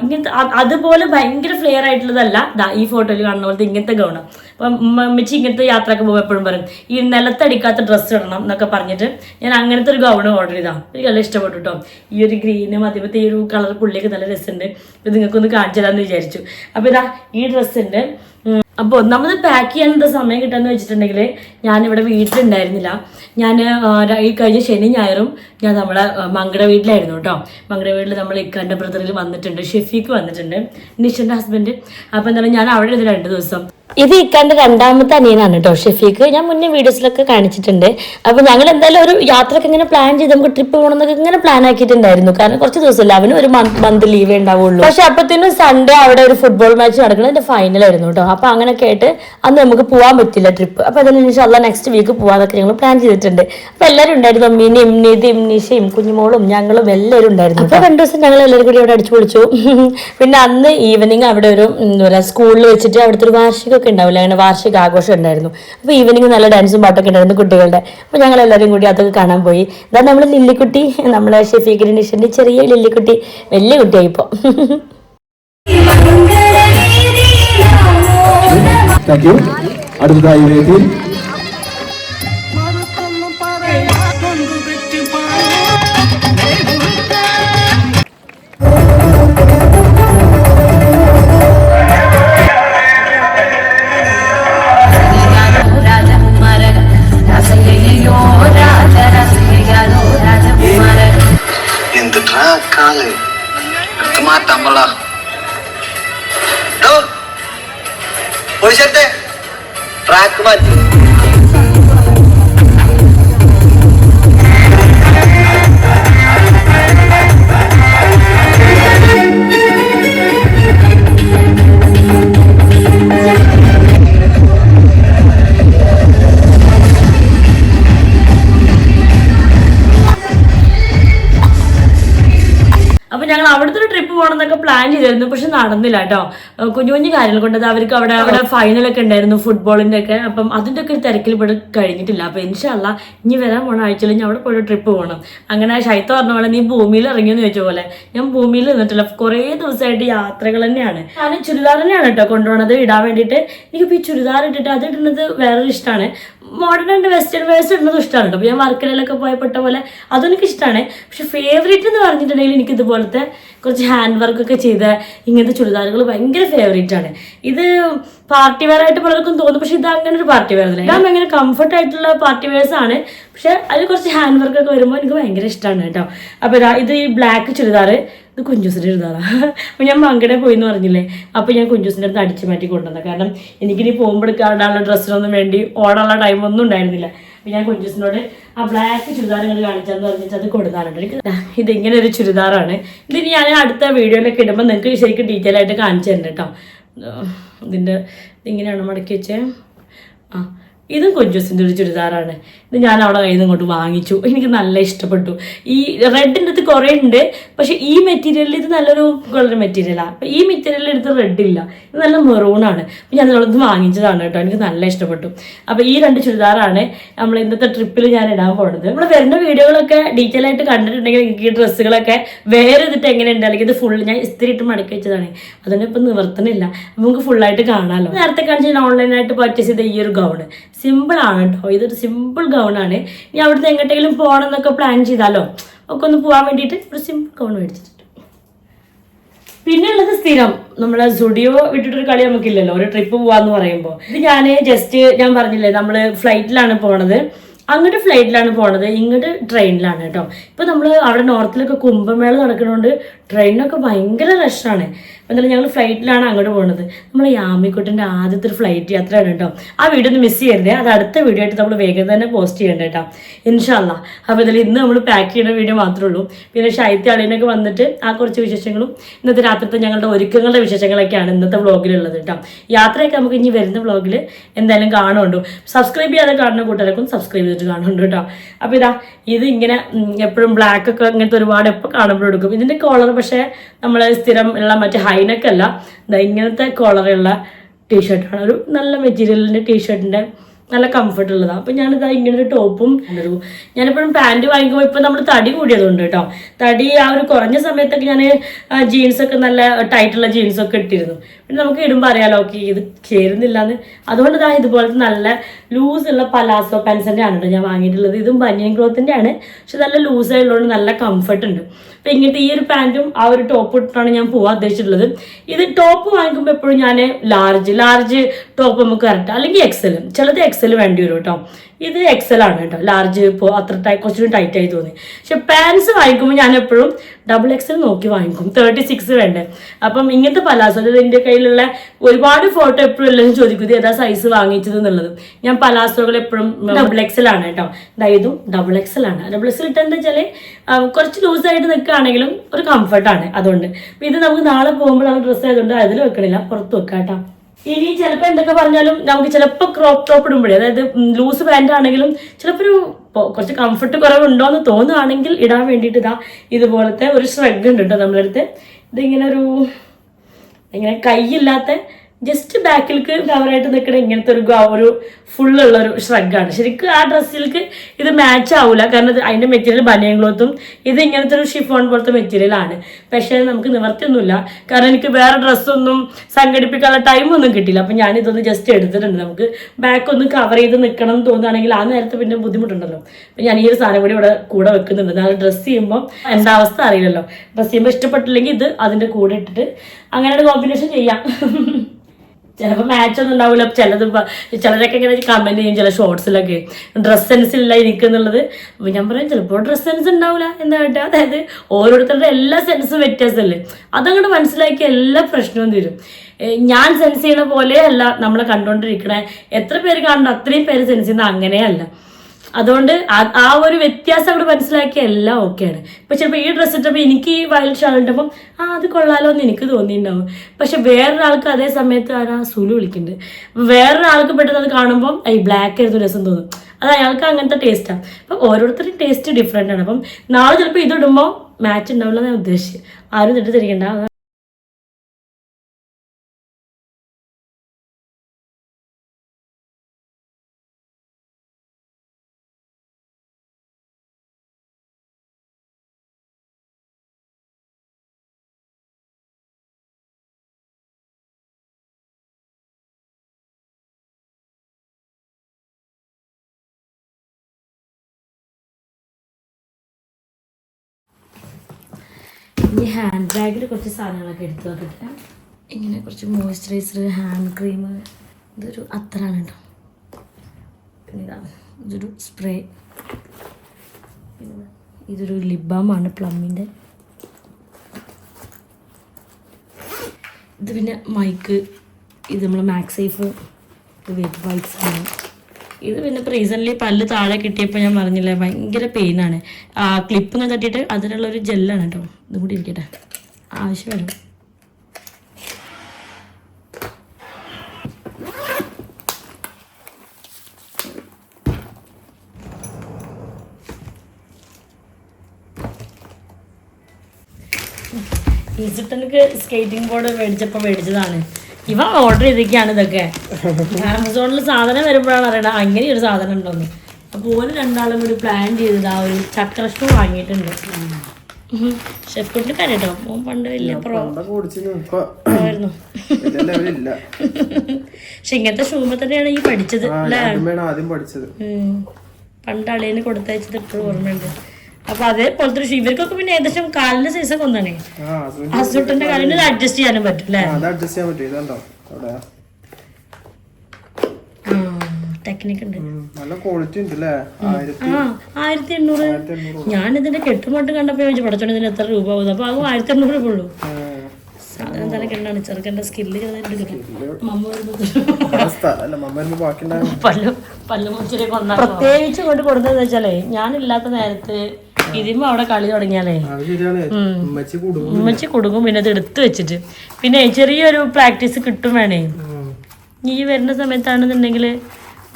ഇങ്ങനത്തെ അതുപോലെ ഭയങ്കര ഫ്ലെയർ ആയിട്ടുള്ളതല്ല ഈ ഫോട്ടോയിൽ കാണുന്ന പോലത്തെ ഇങ്ങനത്തെ ഗൗണം അപ്പം ഉമ്മച്ചി ഇങ്ങനത്തെ യാത്രയൊക്കെ പോകുമ്പോൾ എപ്പോഴും പറയും ഈ നിലത്തടിക്കാത്ത ഡ്രസ്സ് ഇടണം എന്നൊക്കെ പറഞ്ഞിട്ട് ഞാൻ അങ്ങനത്തെ ഒരു ഗൗൺ ഓർഡർ ചെയ്താൽ എനിക്ക് നല്ല ഇഷ്ടപ്പെട്ടു കേട്ടോ ഈ ഒരു ഗ്രീനും അതേപോലത്തെ ഈ ഒരു കളർ പുള്ളിയൊക്കെ നല്ല രസമുണ്ട് ഇത് നിങ്ങൾക്കൊന്ന് കാണിച്ചു തരാമെന്ന് വിചാരിച്ചു. അപ്പോൾ ഇതാ ഈ ഡ്രസ്സിന്റെ അപ്പോൾ നമ്മൾ പാക്ക് ചെയ്യാനുള്ള സമയം കിട്ടാന്ന് വെച്ചിട്ടുണ്ടെങ്കിൽ ഞാനിവിടെ വീട്ടിലുണ്ടായിരുന്നില്ല. ഞാൻ ഈ കഴിഞ്ഞ ശനി ഞായറും ഞാൻ നമ്മളെ മങ്കട വീട്ടിലായിരുന്നു കേട്ടോ മങ്കട വീട്ടിൽ നമ്മൾ ഇക്കാന്റെ ബ്രദറിൽ വന്നിട്ടുണ്ട് ഷെഫീക്ക് വന്നിട്ടുണ്ട് നിഷന്റെ ഹസ്ബൻഡ് അപ്പോൾ എന്താ ഞാൻ അവിടെ ഇരുന്ന് രണ്ട് ദിവസം ഇത് ഇക്കാന്റെ രണ്ടാമത്തെ അനിയനാണ് കേട്ടോ ഷെഫീക്ക് ഞാൻ മുന്നേ വീഡിയോസിലൊക്കെ കാണിച്ചിട്ടുണ്ട്. അപ്പൊ ഞങ്ങൾ എന്തായാലും ഒരു യാത്രയൊക്കെ ഇങ്ങനെ പ്ലാൻ ചെയ്ത് നമുക്ക് ട്രിപ്പ് പോകണം എന്നൊക്കെ ഇങ്ങനെ പ്ലാൻ ആക്കിയിട്ടുണ്ടായിരുന്നു. കാരണം കുറച്ച് ദിവസമല്ല അവന് ഒരു മന്ത് ലീവേ ഉണ്ടാവുള്ളൂ. പക്ഷെ അപ്പത്തേനും സൺഡേ അവിടെ ഒരു ഫുട്ബോൾ മാച്ച് നടക്കുന്നത് ഫൈനലായിരുന്നു ഫൈനൽ ആയിരുന്നു കേട്ടോ. അപ്പൊ അങ്ങനെയൊക്കെ ആയിട്ട് അന്ന് നമുക്ക് പോകാൻ പറ്റില്ല ട്രിപ്പ് അപ്പൊ അതിന് ഇൻഷാല്ല നെക്സ്റ്റ് വീക്ക് പോകാന്നൊക്കെ ഞങ്ങൾ പ്ലാൻ ചെയ്തിട്ടുണ്ട്. അപ്പൊ എല്ലാവരും ഉണ്ടായിരുന്നു അമ്മീനും നിതിയും നിഷയും കുഞ്ഞുമോളും ഞങ്ങളും എല്ലാവരും ഉണ്ടായിരുന്നു അപ്പൊ രണ്ടു ദിവസം ഞങ്ങൾ എല്ലാവരും കൂടി അവിടെ അടിച്ചു പൊളിച്ചു. പിന്നെ അന്ന് ഈവനിങ് അവിടെ ഒരു എന്താ പറയുക സ്കൂളിൽ വെച്ചിട്ട് അവിടുത്തെ ഒരു വാർഷികമൊക്കെ ഉണ്ടാവില്ല. അങ്ങനെ വാർഷിക ആഘോഷം ഉണ്ടായിരുന്നു. അപ്പോൾ ഈവനിങ് നല്ല ഡാൻസും പാട്ടൊക്കെ ഉണ്ടായിരുന്നു കുട്ടികളുടെ. അപ്പോൾ ഞങ്ങൾ എല്ലാവരും കൂടി അതൊക്കെ കാണാൻ പോയി. ഇതാ നമ്മൾ ലില്ലിക്കുട്ടി നമ്മളെ ഷെഫി ഗ്രീനീഷിന്റെ ചെറിയ ലില്ലിക്കുട്ടി. വലിയ കുട്ടിയായി ഇപ്പോൾ അടുത്തതായി വേദിയിൽ കാൽ എടുത്ത് മാറ്റാൻ പറ ഒഴിച്ചട്ടെ ട്രാക്ക് മാറ്റി ഞങ്ങൾ അവിടുത്തെ ഒരു ട്രിപ്പ് പോകണം എന്നൊക്കെ പ്ലാൻ ചെയ്തിരുന്നു. പക്ഷെ നടന്നില്ല കേട്ടോ. കുഞ്ഞു കുഞ്ഞു കാര്യങ്ങൾ കൊണ്ട് അവർക്ക് അവിടെ അവിടെ ഫൈനലൊക്കെ ഉണ്ടായിരുന്നു ഫുട്ബോളിന്റെ ഒക്കെ. അപ്പം അതിന്റെ ഒക്കെ ഒരു തിരക്കിൽ ഇവിടെ കഴിഞ്ഞിട്ടില്ല. അപ്പൊ ഇൻഷല്ല ഇനി വരാൻ പോണ ആഴ്ചയിൽ ഞാൻ അവിടെ പോയി ട്രിപ്പ് പോകണം അങ്ങനെ ശൈത്ത പറഞ്ഞ പോലെ നീ ഭൂമിയിൽ ഇറങ്ങിയെന്ന് ചോദിച്ച പോലെ ഞാൻ ഭൂമിയിൽ നിന്നിട്ടില്ല. കുറേ ദിവസമായിട്ട് യാത്രകൾ തന്നെയാണ്. ഞാൻ ചുരിദാർ തന്നെയാണ് കേട്ടോ കൊണ്ടുപോകണത് ഇടാൻ വേണ്ടിയിട്ട് എനിക്ക് ഈ ചുരിദാർ ഇട്ടിട്ട് അത് ഇടുന്നത് വേറൊരു ഇഷ്ടമാണ് മോഡേൺ ആൻഡ് വെസ്റ്റേൺ വേഴ്സ് ഇടുന്നത് ഇഷ്ടമാണ് കേട്ടോ ഞാൻ വർക്കലയിലൊക്കെ പോയപ്പെട്ട പോലെ അതും എനിക്ക് ഇഷ്ടമാണ് പക്ഷെ ഫേവറേറ്റ് എന്ന് പറഞ്ഞിട്ടുണ്ടെങ്കിൽ എനിക്ക് ഇതുപോലത്തെ കുറച്ച് ഹാൻഡ് വർക്കൊക്കെ ചെയ്ത ഇങ്ങനത്തെ ചുരിദാറുകൾ ഭയങ്കര ഫേവറേറ്റ് ആണ്. ഇത് പാർട്ടി വെയർ ആയിട്ട് പലർക്കും തോന്നും പക്ഷെ ഇത് അങ്ങനെ ഒരു പാർട്ടി വെയർ അല്ല. ഭയങ്കര കംഫർട്ട് ആയിട്ടുള്ള പാർട്ടി വെയർസ് ആണ്. പക്ഷെ അതിൽ കുറച്ച് ഹാൻഡ് വർക്ക് ഒക്കെ വരുമ്പോൾ എനിക്ക് ഭയങ്കര ഇഷ്ടമാണ് കേട്ടോ. അപ്പോൾ ഇത് ഈ ബ്ലാക്ക് ചുരിദാർ ഇത് കുഞ്ചൂസിന്റെ ചുരിദാറാണ് അപ്പോൾ ഞാൻ മങ്കടെ പോയി എന്ന് പറഞ്ഞില്ലേ? അപ്പോൾ ഞാൻ കുഞ്ചൂസിന്റെ അടുത്ത് അടിച്ചു മാറ്റി കൊണ്ടുവന്നത് കാരണം എനിക്കിനി പോകുമ്പോഴേക്കാടാനുള്ള ഡ്രസ്സിനൊന്നും വേണ്ടി ഓടാനുള്ള ടൈമൊന്നും ഉണ്ടായിരുന്നില്ല. അപ്പോൾ ഞാൻ കുഞ്ചിസിനോട് ആ ബ്ലാക്ക് ചുരിദാർ ഇങ്ങനെ കാണിച്ചാന്ന് പറഞ്ഞിട്ട് അത് കൊടുക്കാറുണ്ട് ഇതിങ്ങനെ ഇത് ഒരു ചുരിദാറാണ്. ഇതിന് ഞാൻ അടുത്ത വീഡിയോയിലൊക്കെ ഇടുമ്പോൾ നിങ്ങൾക്ക് ശരിക്കും ഡീറ്റെയിൽ ആയിട്ട് കാണിച്ചു തരണം കേട്ടോ ഇതിന്റെ ഇങ്ങനെയാണ് മടക്കി വെച്ചേ? ആ ഇതും കൊഞ്ചൂസിന്റെ ഒരു ചുരിദാറാണ്. ഇത് ഞാൻ അവിടെ കയ്യിൽ നിന്ന് ഇങ്ങോട്ട് വാങ്ങിച്ചു. എനിക്ക് നല്ല ഇഷ്ടപ്പെട്ടു. ഈ റെഡിന്റെ അടുത്ത് കുറേ ഉണ്ട്. പക്ഷേ ഈ മെറ്റീരിയലിൽ ഇത് നല്ലൊരു കളർ മെറ്റീരിയലാണ് അപ്പം ഈ മെറ്റീരിയലിൽ എടുത്ത് റെഡ് ഇല്ല. ഇത് നല്ല മെറൂണാണ് അപ്പം ഞാൻ ഇത് വാങ്ങിച്ചതാണ് കേട്ടോ. എനിക്ക് നല്ല ഇഷ്ടപ്പെട്ടു. അപ്പോൾ ഈ രണ്ട് ചുരിദാറാണ് നമ്മൾ ഇന്നത്തെ ട്രിപ്പിൽ ഞാൻ ഇടാൻ പോകുന്നത് നമ്മൾ വരുന്ന വീഡിയോകളൊക്കെ ഡീറ്റെയിൽ ആയിട്ട് കണ്ടിട്ടുണ്ടെങ്കിൽ എനിക്ക് ഈ ഡ്രസ്സുകളൊക്കെ വേറെ ഇതിട്ട് എങ്ങനെയുണ്ട്? അല്ലെങ്കിൽ ഇത് ഫുൾ ഞാൻ ഇസ്തിരി ഇട്ട് മടക്കി വെച്ചതാണ്. അതുകൊണ്ട് ഇപ്പം നിവർത്തനില്ല നമുക്ക് ഫുള്ളായിട്ട് കാണാമല്ലോ നേരത്തെ കാണിച്ച് ഞാൻ ഓൺലൈനായിട്ട് പർച്ചേസ് ചെയ്ത ഈ ഒരു ഗൗണ് സിമ്പിൾ ആണ് കേട്ടോ. ഇതൊരു സിമ്പിൾ ഗൗൺ ആണ്. ഇനി അവിടുന്ന് എങ്ങോട്ടെങ്കിലും പോകണം എന്നൊക്കെ പ്ലാൻ ചെയ്താലോ? ഒക്കെ ഒന്ന് പോകാൻ വേണ്ടിയിട്ട് ഒരു സിമ്പിൾ ഗൗൺ മേടിച്ചിട്ടുണ്ട്. പിന്നെ ഉള്ളത് സ്ഥിരം. നമ്മളെ സുഡിയോ വിട്ടിട്ടൊരു കളി നമുക്കില്ലല്ലോ. ഒരു ട്രിപ്പ് പോവാന്ന് പറയുമ്പോൾ ഇത് ഞാൻ ജസ്റ്റ് ഞാൻ പറഞ്ഞില്ലേ നമ്മൾ ഫ്ലൈറ്റിലാണ് പോണത്. അങ്ങോട്ട് ഫ്ലൈറ്റിലാണ് പോണത് ഇങ്ങോട്ട് ട്രെയിനിലാണ് കേട്ടോ. ഇപ്പൊ നമ്മൾ അവിടെ നോർത്തിലൊക്കെ കുംഭമേള നടക്കുന്നതുകൊണ്ട് ട്രെയിനൊക്കെ ഭയങ്കര റഷാണ് എന്തായാലും ഞങ്ങൾ ഫ്ലൈറ്റിലാണ് അങ്ങോട്ട് പോകുന്നത് നമ്മൾ യാമിക്കുട്ടിന്റെ ആദ്യത്തെ ഒരു ഫ്ലൈറ്റ് യാത്രയാണ് കേട്ടോ. ആ വീഡിയോ ഒന്ന് മിസ് ചെയ്യരുതേ. അത് അടുത്ത വീഡിയോ ആയിട്ട് നമ്മൾ വേഗം തന്നെ പോസ്റ്റ് ചെയ്യണ്ട കേട്ടോ. ഇൻഷാല്ല അപ്പോൾ ഇതിൽ ഇന്ന് നമ്മൾ പാക്ക് ചെയ്യുന്ന വീഡിയോ മാത്രമേ ഉള്ളൂ. പിന്നെ ശൈത്യാളിനൊക്കെ വന്നിട്ട് ആ കുറച്ച് വിശേഷങ്ങളും ഇന്നത്തെ രാത്രിത്തെ ഞങ്ങളുടെ ഒരുക്കങ്ങളുടെ വിശേഷങ്ങളൊക്കെയാണ് ഇന്നത്തെ വ്ളോഗിലുള്ളത് കേട്ടോ. യാത്രയൊക്കെ നമുക്ക് ഇനി വരുന്ന വ്ളോഗിൽ എന്തായാലും കാണുന്നുണ്ട്. സബ്സ്ക്രൈബ് ചെയ്യാതെ കാണുന്ന കൂട്ടുകാർക്കും സബ്സ്ക്രൈബ് ചെയ്തിട്ട് കാണുന്നുണ്ട് കേട്ടോ. അപ്പോൾ ഇതാ ഇത് ഇങ്ങനെ എപ്പോഴും ബ്ലാക്ക് ഒക്കെ ഇങ്ങനത്തെ ഒരുപാട് എപ്പോൾ കാണുമ്പോഴും എടുക്കും. ഇതിന്റെ കോളർ പക്ഷേ നമ്മൾ സ്ഥിരം ഉള്ള മറ്റേ ഹൈനക്ക് അല്ല ഇങ്ങനത്തെ കോളറുള്ള ടീഷർട്ടാണ് ഒരു നല്ല മെറ്റീരിയലിന്റെ ടീഷർട്ടിന്റെ നല്ല കംഫർട്ട് ഉള്ളതാണ് അപ്പം ഞാനിതാ ഇങ്ങനെ ഒരു ടോപ്പും ഒരു ഞാനിപ്പോഴും പാന്റ് വാങ്ങിക്കുമ്പോൾ ഇപ്പം നമ്മൾ തടി കൂടിയതുകൊണ്ട് കേട്ടോ. തടി ആ ഒരു കുറഞ്ഞ സമയത്തൊക്കെ ഞാൻ ജീൻസൊക്കെ നല്ല ടൈറ്റുള്ള ജീൻസൊക്കെ ഇട്ടിരുന്നു. പിന്നെ നമുക്ക് ഇടുമ്പോൾ അറിയാലോ ഓക്കെ ഇത് ചേരുന്നില്ല എന്ന് അതുകൊണ്ട് ഇതാ ഇതുപോലത്തെ നല്ല ലൂസ് ഉള്ള പലാസോ പെൻസിന്റെ ആണ് കേട്ടോ ഞാൻ വാങ്ങിയിട്ടുള്ളത്. ഇതും ബനിയൻ ക്ലോത്തിന്റെ ആണ് പക്ഷെ നല്ല ലൂസ് ആയതുകൊണ്ട് നല്ല കംഫർട്ട് ഉണ്ട്. അപ്പം ഇങ്ങനത്തെ ഈ ഒരു പാന്റും ആ ഒരു ടോപ്പ് ഇട്ടിട്ടാണ് ഞാൻ പോകാൻ ഉദ്ദേശിച്ചിട്ടുള്ളത്. ഇത് ടോപ്പ് വാങ്ങിക്കുമ്പോൾ എപ്പോഴും ഞാൻ ലാർജ് ലാർജ് ടോപ്പ് നമുക്ക് കറക്റ്റ് അല്ലെങ്കിൽ എക്സൽ ചിലത് എക്സൽ വേണ്ടി വരും കേട്ടോ. ഇത് എക്സൽ ആണ് കേട്ടോ. ലാർജ് ഇപ്പോൾ അത്ര ടൈ കുറച്ചുകൂടി ടൈറ്റ് ആയി തോന്നി. പക്ഷെ പാൻസ് വാങ്ങിക്കുമ്പോൾ ഞാൻ എപ്പോഴും ഡബിൾ എക്സൽ നോക്കി വാങ്ങിക്കും. തേർട്ടി സിക്സ് വേണ്ടേ. അപ്പം ഇങ്ങനത്തെ പലാസോ അതായത് എന്റെ കയ്യിലുള്ള ഒരുപാട് ഫോട്ടോ എപ്പോഴും എല്ലാവരും ചോദിക്കും ഇത് ഏതാ സൈസ് വാങ്ങിച്ചത് എന്നുള്ളത്. ഞാൻ പലാസോകൾ എപ്പോഴും ഡബിൾ എക്സൽ ആണ് കേട്ടോ. ഇതും ഡബിൾ എക്സൽ ആണ്. ഡബിൾ എക്സൽ ഇട്ടെന്താ വെച്ചാൽ കുറച്ച് ലൂസായിട്ട് നിൽക്കുകയാണെങ്കിലും ഒരു കംഫർട്ടാണ് അതുകൊണ്ട്. ഇത് നമുക്ക് നാളെ പോകുമ്പോഴാണ് ഡ്രസ്സ് ആയതുകൊണ്ട് അതിൽ വെക്കണില്ല. പുറത്ത് വെക്കാം കേട്ടോ. ഇനി ചിലപ്പോൾ എന്തൊക്കെ പറഞ്ഞാലും നമുക്ക് ചിലപ്പോൾ ക്രോപ്പ് ടോപ്പ് ഇടുമ്പോഴേ അതായത് ലൂസ് പാന്റ് ആണെങ്കിലും ചിലപ്പോൾ ഒരു കുറച്ച് കംഫർട്ട് കുറവുണ്ടോ എന്ന് തോന്നുകയാണെങ്കിൽ ഇടാൻ വേണ്ടിയിട്ട് ഇതാ ഇതുപോലത്തെ ഒരു ശ്രഗ് ഉണ്ട് കേട്ടോ നമ്മളടുത്ത്. ഇതിങ്ങനെ ഒരു ഇങ്ങനെ കൈയില്ലാത്ത ജസ്റ്റ് ബാക്കിലേക്ക് കവറായിട്ട് നിൽക്കുന്ന ഇങ്ങനത്തെ ഒരു ഒരു ഫുള്ളുള്ള ഒരു ഷ്രഗാണ് ശരിക്കും ആ ഡ്രസ്സിലേക്ക് ഇത് മാച്ച് ആവില്ല കാരണം അതിന്റെ മെറ്റീരിയൽ ബനിയൻ ക്ലോത്തും ഇത് ഇങ്ങനത്തെ ഒരു ഷിഫോൺ പോലത്തെ മെറ്റീരിയലാണ് പക്ഷേ നമുക്ക് നിവർത്തിയൊന്നുമില്ല. കാരണം എനിക്ക് വേറെ ഡ്രസ്സൊന്നും സംഘടിപ്പിക്കാനുള്ള ടൈമൊന്നും കിട്ടില്ല അപ്പം ഞാൻ ഇതൊന്ന് ജസ്റ്റ് എടുത്തിട്ടുണ്ട്. നമുക്ക് ബാക്ക് ഒന്ന് കവർ ചെയ്ത് നിൽക്കണം എന്ന് തോന്നുകയാണെങ്കിൽ ആ നേരത്തെ പിന്നെ ബുദ്ധിമുട്ടുണ്ടല്ലോ. അപ്പം ഞാൻ ഈ ഒരു സാധനം കൂടി ഇവിടെ കൂടെ വെക്കുന്നുണ്ട്. നാളെ ഡ്രസ്സ് ചെയ്യുമ്പോൾ എന്താ അവസ്ഥ അറിയില്ലല്ലോ. ഡ്രസ്സ് ചെയ്യുമ്പോൾ ഇഷ്ടപ്പെട്ടില്ലെങ്കിൽ ഇത് അതിന്റെ കൂടെ ഇട്ടിട്ട് അങ്ങനെ ഒരു കോമ്പിനേഷൻ ചെയ്യാം. ചിലപ്പോൾ മാച്ച് ഒന്നും ഉണ്ടാവില്ല ചിലത് ചിലരൊക്കെ ഇങ്ങനെ കമന്റ് ചെയ്യും ചില ഷോർട്സിലൊക്കെ ഡ്രസ് സെൻസ് ഇല്ല എനിക്ക് എന്നുള്ളത്. ഞാൻ പറയും ചിലപ്പോൾ ഡ്രസ് സെൻസ് ഉണ്ടാവില്ല എന്താ കേട്ടോ. അതായത് ഓരോരുത്തരുടെ എല്ലാ സെൻസും വ്യത്യാസമല്ലേ. അതങ്ങോട്ട് മനസ്സിലാക്കി എല്ലാ പ്രശ്നവും തീരും. ഞാൻ സെൻസ് ചെയ്യണ പോലെയല്ല നമ്മളെ കണ്ടുകൊണ്ടിരിക്കണേ എത്ര പേര് കാണണ്ട അത്രയും പേര് സെൻസ് ചെയ്യുന്ന അങ്ങനെയല്ല. അതുകൊണ്ട് ആ- ഒരു വ്യത്യാസം അവിടെ മനസ്സിലാക്കിയ എല്ലാം ഓക്കെയാണ് ഇപ്പൊ ചിലപ്പോൾ ഈ ഡ്രസ്സ് ഇട്ടപ്പോൾ എനിക്ക് ഈ വയലറ്റ് ഷാൾ ആ അത് കൊള്ളാലോ എന്ന് എനിക്ക് തോന്നിയിട്ടുണ്ടാവും. പക്ഷെ വേറൊരാൾക്ക് അതേ സമയത്ത് ആരാ സുലു വിളിക്കുന്നുണ്ട് അപ്പൊ വേറൊരാൾക്ക് പെട്ടെന്ന് അത് കാണുമ്പോൾ ഈ ബ്ലാക്ക് ആയിരുന്നു രസം തോന്നും. അത് അയാൾക്ക് അങ്ങനത്തെ ടേസ്റ്റാണ് അപ്പം ഓരോരുത്തരുടെയും ടേസ്റ്റ് ഡിഫറെന്റ് ആണ്. അപ്പം നാളെ ചിലപ്പോൾ ഇതിടുമ്പോൾ മാച്ച് ഉണ്ടാവില്ല ഞാൻ ഉദ്ദേശിച്ചത് ആരും തെറ്റിദ്ധരിക്കണ്ട. ഇനി ഹാൻഡ് ബാഗിൽ കുറച്ച് സാധനങ്ങളൊക്കെ എടുത്തു നോക്കട്ടെ ഇങ്ങനെ കുറച്ച് മോയ്സ്ചറൈസർ ഹാൻഡ് ക്രീം ഇതൊരു അത്തറാണ് കേട്ടോ പിന്നെ ഇതാണ് ഇതൊരു സ്പ്രേ പിന്നെ ഇതാ, ഇതൊരു ലിബാമാണ് പ്ലമ്മിന്റെ ഇത് പിന്നെ മൈക്ക് ഇത് നമ്മൾ മാക്സ് സേഫ് വെബ് വൈറ്റ്സ് ആണ് ഇത് പിന്നെ ഇപ്പോൾ റീസെന്റ്ലി പല്ല് താഴെ കിട്ടിയപ്പോൾ ഞാൻ പറഞ്ഞില്ലേ ഭയങ്കര പെയിനാണ് ആ ക്ലിപ്പ് ഒന്ന് തട്ടിയിട്ട് അതിനുള്ള ഒരു ജെല്ലാണ് കേട്ടോ ഇതും കൂടി ഇരിക്കട്ടെ. ആവശ്യമാണ്. ഈസിട്ടനക്ക് സ്കേറ്റിംഗ് ബോർഡ് മേടിച്ചപ്പോൾ മേടിച്ചതാണ്. ഇവ ഓർഡർ ചെയ്തൊക്കെയാണ് ഇതൊക്കെ. ആമസോണിൽ സാധനം വരുമ്പോഴാണ് അറിയണത്. അങ്ങനെ ഒരു സാധനം ഉണ്ടോന്ന്. അപ്പോൾ ഓൽ രണ്ടാളും കൂടി പ്ലാൻ ചെയ്തത് ആ ഒരു ചക്ര ഷൂ വാങ്ങിയിട്ടുണ്ട്. ഷെഫ് കരട്ടോ മോൻ പണ്ട് വലിയ പ്രോ ആയിരുന്നു. പക്ഷെ ഇങ്ങനത്തെ ഷൂമ തന്നെയാണ് ഈ പഠിച്ചത് അല്ലേ. പണ്ട് അളിയന് കൊടുത്തയച്ചത് ഇപ്പോഴും ഓർമ്മയുണ്ട്. അപ്പൊ അതേപോലത്തെ ഒരു ഇവർക്കൊക്കെ പിന്നെ ഏകദേശം കാലിന്റെ സൈസ് ഒക്കെ ഒന്നാണ്. ഹസ്ബൻഡിന്റെ കാലിന് അഡ്ജസ്റ്റ് ചെയ്യാനും പറ്റും അല്ലേ? അത് അഡ്ജസ്റ്റ് ചെയ്യാൻ പറ്റും. ഇതുണ്ടോ അവിടെ? ടെക്നിക്ക് ഉണ്ട്. നല്ല ക്വാളിറ്റി ഉണ്ട് അല്ലേ? ആയിരത്തി ആ എണ്ണൂറ് ഞാൻ ഇതിന്റെ കെട്ടുമട്ട് കണ്ടപ്പോ ചോദിച്ചു പഠിച്ചോണ്ട് ഇതിന് എത്ര രൂപ ആവും? അപ്പൊ അതും ആയിരത്തി എണ്ണൂറ് ഉള്ളൂ സാധനം തന്നെ കണ്ടാണ് ചെറുക്കന്റെ സ്കില്ല് അല്ല മമ്മ വരുമ്പോ ബാക്കി ഉണ്ടാകും പല്ല് പ്രത്യേകിച്ച് കൊണ്ട് കൊടുത്തതെന്ന് വെച്ചാലേ ഞാനില്ലാത്ത നേരത്ത് ഇതിമ്മ അവിടെ കളി തുടങ്ങിയാലേ. അത് ഉമ്മച്ചി കുടുങ്ങും ഉമ്മച്ചി കൊടുക്കും പിന്നെ ഇത് എടുത്തു വെച്ചിട്ട്. പിന്നെ ചെറിയൊരു പ്രാക്ടീസ് കിട്ടും വേണേ. ഈ വരുന്ന സമയത്താണെന്നുണ്ടെങ്കിൽ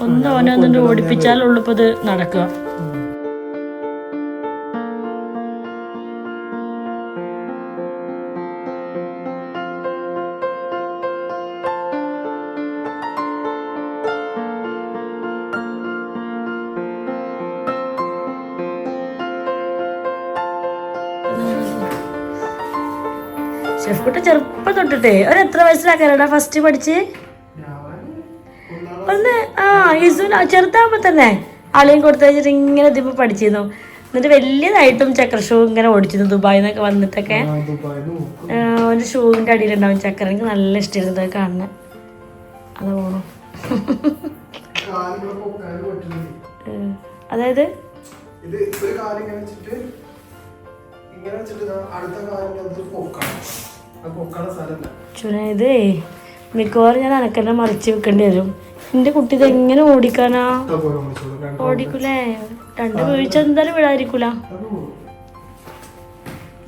ഒന്ന് ഓനെ ഓടിപ്പിച്ചാലുള്ളൂ ഇപ്പൊ ഇത് നടക്കുക. കുട്ട ചെറുപ്പം തൊട്ടിട്ടേ. ഒരു എത്ര വയസ്സിലാക്കാനടാ ഫസ്റ്റ് പഠിച്ച്? ഒന്ന് ആ ഇസുന ചെറുതാകുമ്പോ തന്നെ ആളെയും കൊടുത്തയച്ചിട്ട് ഇങ്ങനെ ഇതിപ്പോ പഠിച്ചിരുന്നു. എന്നിട്ട് വലിയതായിട്ടും ചക്ര ഷൂ ഇങ്ങനെ ഓടിച്ചിരുന്നു ദുബായിൽ നിന്നൊക്കെ വന്നിട്ടൊക്കെ. ഒരു ഷൂവിന്റെ അടിയിലുണ്ടാവും ചക്ര. എനിക്ക് നല്ല ഇഷ്ടമായിരുന്നു അത് കാണുന്നത് അത് പോണു. അതായത്? ഇത് ഒരു കാലം ഇങ്ങനെ വെച്ചിട്ട് ഇങ്ങനെ വെച്ചിട്ട് അടുത്ത കാലം അതൊരു പൊക്കാണ് ആ പൊക്കാണ് സ്ഥലമല്ല. ചുന ഇത് മിക്കവാറും ഞാൻ അനക്കന്നെ മറിച്ച് വെക്കേണ്ടി വരും. എന്റെ കുട്ടി ഇത് എങ്ങനെ ഓടിക്കാനാ? ഓടിക്കൂലേ? രണ്ട് വീഴ്ച എന്തായാലും വിടാതിരിക്കൂല.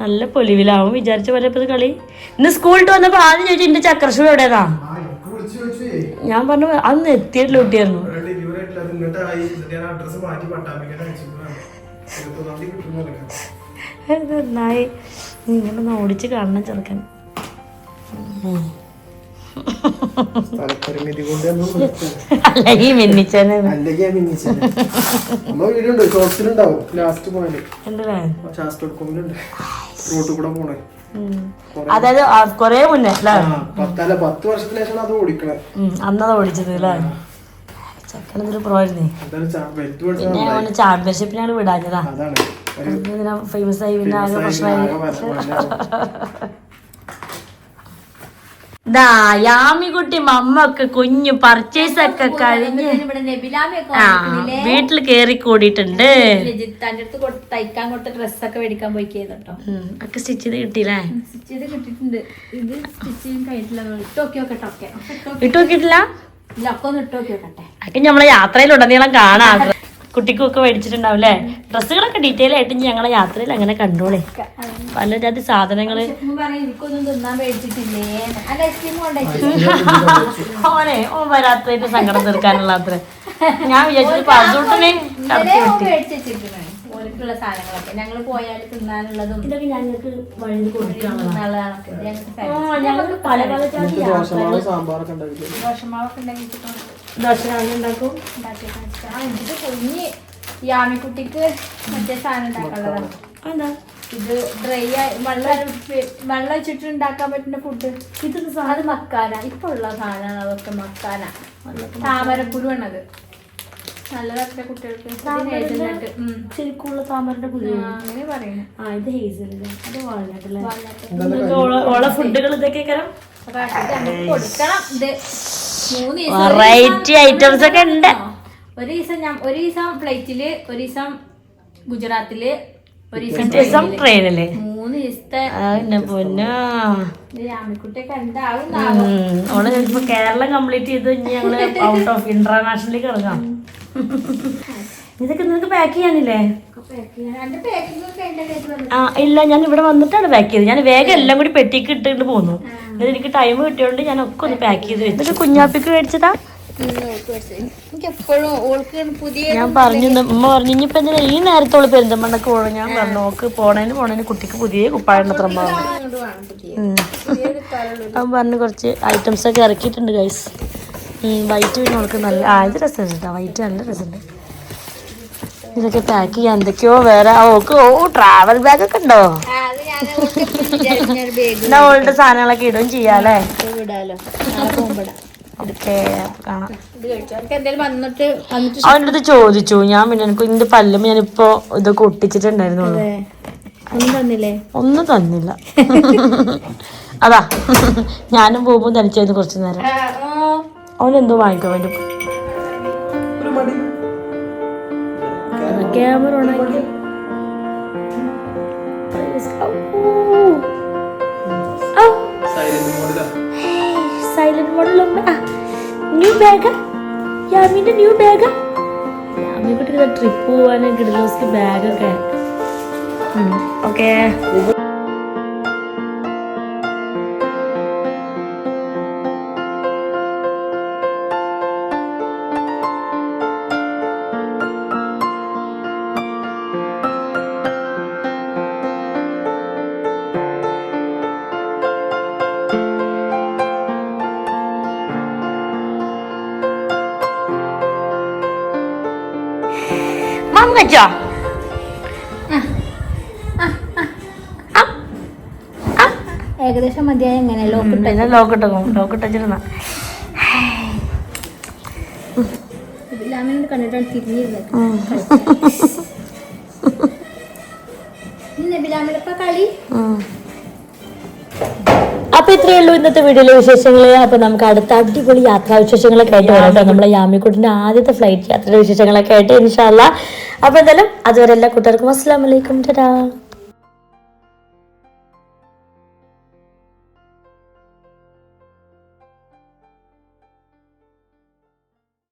നല്ല പൊലിവിലാവും വിചാരിച്ച പോലെ ഇപ്പൊ കളി. ഇന്ന് സ്കൂളിട്ട് വന്നപ്പോ ആദ്യം ചോദിച്ചു എന്റെ ചക്രഷൂ എവിടെയാ ഞാൻ പറഞ്ഞു അന്ന് എത്തിയിട്ടില്ല കുട്ടിയായിരുന്നു നന്നായി. ഇങ്ങനെ ഓടിച്ച് കാണണം ചെറുക്കൻ. സ്ഥലപരിമിതി കൊണ്ട്. അല്ലെങ്കിൽ മിന്നിച്ചനെ. അല്ലെങ്കിൽ ഷോർട്സിലുണ്ടാവും ലാസ്റ്റ് പോയിന്റ് റോട്ടിൽ കൂടെ പോണേ. അതായത് കൊറേ മുന്നേ പത്തല്ല പത്ത് വർഷത്തിന് ശേഷം അത് ഓടിക്കണേ. അന്നത് ഓടിച്ചത് അല്ലേ ചെക്കൻ ഇതൊരു പ്രോ ആയിരുന്നേ. എന്തായാലും പിന്നെ അവന് ചാമ്പ്യൻഷിപ്പിനാണ് വിടാഞ്ഞതാ. ഫേമസ് ആയി പിന്നെ ആകെ പ്രശ്നമായി. ദാ യാമികുട്ടി മമ്മൊക്കെ കുഞ്ഞു പർച്ചേസ് ഒക്കെ കഴിഞ്ഞ്. ആ വീട്ടിൽ കേറി കൂടിയിട്ടുണ്ട്. തയ്ക്കാൻ കൊടുത്ത ഡ്രസ്സൊക്കെ മേടിക്കാൻ പോയി കേട്ടോ ഒക്കെ സ്റ്റിച്ച് ചെയ്ത് കിട്ടിയില്ലേ? സ്റ്റിച്ച് ചെയ്ത് കിട്ടിയിട്ടുണ്ട്. ഇത് സ്റ്റിച്ചിങ് കഴിഞ്ഞിട്ടില്ല. ഇട്ട് നോക്കി നോക്കട്ടെ ഒക്കെ. ഇട്ട് നോക്കിയിട്ടില്ല? ഇല്ല ഒക്കെ ഒന്ന് ഇട്ട് നോക്കി അതൊക്കെ നമ്മളെ യാത്രയിലുടനീളം കാണാം. കുട്ടിക്കും ഒക്കെ മേടിച്ചിട്ടുണ്ടാവില്ലേ? ഡ്രസ്സുകളൊക്കെ ഡീറ്റെയിൽ ആയിട്ട് ഞങ്ങൾ ഞങ്ങളെ യാത്രയിൽ അങ്ങനെ കണ്ടോളേ. പല ജാതി സാധനങ്ങൾ. അല്ല ഓനെ ഓ വരാത്തതിന്റെ സങ്കടം തീർക്കാനുള്ള അത്ര. ഞാൻ വിചാരിച്ചു പസൂട്ടിനെ കടത്തി ഓർക്കുള്ള സാധനങ്ങളൊക്കെ. ഞങ്ങൾ പോയാൽ തിന്നാനുള്ളതും ഇതൊക്കെ ഞങ്ങൾക്ക് വഴി ഞങ്ങൾക്ക് ഞങ്ങൾക്ക് പല പല ജാതി ദോശമാവ് സാമ്പാറൊക്കെ ഉണ്ടാക്കിയത് ദോഷമാവൊക്കെ ഉണ്ടാക്കിയിട്ടുണ്ട് ദോശ രാവിലെ ഉണ്ടാക്കും. ഉണ്ടാക്കിയിട്ട് ആ ഇതിട്ട് കുഞ്ഞ് ഈ മറ്റേ സാധനം ഉണ്ടാക്കാനുള്ളതാണ്. എന്താ ഇത് ഡ്രൈ ആയി വെള്ളം വെള്ളം വെച്ചിട്ട് ഉണ്ടാക്കാൻ പറ്റുന്ന ഫുഡ് ഇത് സാധനം? മക്കാന. ഇപ്പൊ ഉള്ള സാധനമാണ് അതൊക്കെ മക്കാന താമരപ്പുഴുവാണത്. നല്ലതൊക്കെ കുട്ടികൾക്ക്. ശരിക്കുള്ള താമരന്റെ അങ്ങനെ പറയുന്നു ആ ഇത് അത് വാൾനട്ട്. ഓള- ഫുഡുകൾ ഇതൊക്കെ കൊടുക്കണം ഇത്. മൂന്ന് വെറൈറ്റി ഐറ്റംസ് ഒക്കെ ഉണ്ട്. ഒരു ദിവസം ഞാൻ ഒരു ദിവസം ഫ്ലൈറ്റിൽ ഒരു ദിവസം ഗുജറാത്തിൽ ഒരു ദിവസം ദിവസം ട്രെയിനിൽ. മൂന്ന് ദിവസത്തെ. ഓൾ ഇപ്പൊ കേരളം കംപ്ലീറ്റ് ചെയ്ത് ഇനി ഞങ്ങൾ ഔട്ട് ഓഫ് ഇന്റർനാഷണലിലേക്ക് ഇറങ്ങാം ഇതൊക്കെ നിനക്ക് പാക്ക് ചെയ്യാനില്ലേ? ആ ഇല്ല ഞാൻ ഇവിടെ വന്നിട്ടാണ് പാക്ക് ചെയ്തത്. ഞാൻ വേഗം എല്ലാം കൂടി പെട്ടിക്ക് ഇട്ടിട്ട് പോന്നു. എന്നിട്ട് എനിക്ക് ടൈം കിട്ടിയോണ്ട് ഞാൻ ഒക്കെ ഒന്ന് പാക്ക് ചെയ്ത് വെച്ചു. കുഞ്ഞാപ്പിക്ക് മേടിച്ചതാ? ഓൾക്ക് ഞാൻ പറഞ്ഞു ഉമ്മ പറഞ്ഞു ഇനിയിപ്പോ എന്തിനാ ഈ നേരത്തോൾ പെരിന്തമണ്ണക്ക് പോകണം ഞാൻ പറഞ്ഞു നോക്ക് പോണേന് പോണേന് കുട്ടിക്ക് പുതിയ കുപ്പായം അത്ര അവൻ പറഞ്ഞു കുറച്ച് ഐറ്റംസ് ഒക്കെ ഇറക്കിയിട്ടുണ്ട് ഗൈസ് വൈറ്റ് പിന്നെ അവൾക്ക് നല്ല ആദ്യ രസമുണ്ട് വൈറ്റ് നല്ല രസമുണ്ട്. ഇതൊക്കെ പാക്ക് ചെയ്യാൻ എന്തൊക്കെയോ വേറെ ഓക്ക് ഓ ട്രാവൽ ബാഗ് ഒക്കെ ഉണ്ടോ? ഓൾക്ക് എന്നാ ഓൾഡ് സാധനങ്ങളൊക്കെ ഇടുകയും ചെയ്യാല്ലേ വിടാലോ അവന്റെ അടുത്ത് ചോദിച്ചു. ഞാൻ പിന്നെ എനിക്ക് ഇതിന്റെ പല്ലും ഞാനിപ്പോ ഇതൊക്കെ ഒട്ടിച്ചിട്ടുണ്ടായിരുന്നുള്ളൂ ഒന്നും തന്നില്ലേ? അതാ. ഞാനും പോകുമ്പോൾ തനിച്ചായിരുന്നു കുറച്ചു നേരം. അവനെന്തോ. ഒരു മടി ക്യാമറ ഓണാക്കി സൈലന്റ് മോഡലും ന്യൂ ബാഗ് യാമിന്റെ ന്യൂ ബാഗ് യാമി കുട്ടി ട്രിപ്പ് പോകാനൊക്കെ ബാഗൊക്കെ ഓക്കെ മാം കഴിച്ചോ ഏകദേശം മതിയായ എങ്ങനെ ലോക്ക് ലോക്കിട്ട് ലോക്കിട്ടോ ലോക്കിട്ട് വെച്ചിരുന്ന. ലാമിനോട് കണ്ടിട്ടാണ് തിരിഞ്ഞിരുന്നത്. നബിലാമിലപ്പ കളി. അപ്പൊ ഇത്രയേ ഉള്ളൂ ഇന്നത്തെ വീഡിയോയിലെ വിശേഷങ്ങൾ അപ്പൊ നമുക്ക് അടുത്ത അടിപൊളി യാത്രാ വിശേഷങ്ങളൊക്കെ ആയിട്ട് വരാം. കേട്ടോ നമ്മളെ യാമിക്കുട്ടിന്റെ ആദ്യത്തെ ഫ്ലൈറ്റ് യാത്രയുടെ വിശേഷങ്ങളൊക്കെ ആയിട്ട് ഇൻഷാല്ല അപ്പൊ എന്തായാലും അതുവരെ എല്ലാ കൂട്ടുകാർക്കും അസ്സാം വലൈക്കും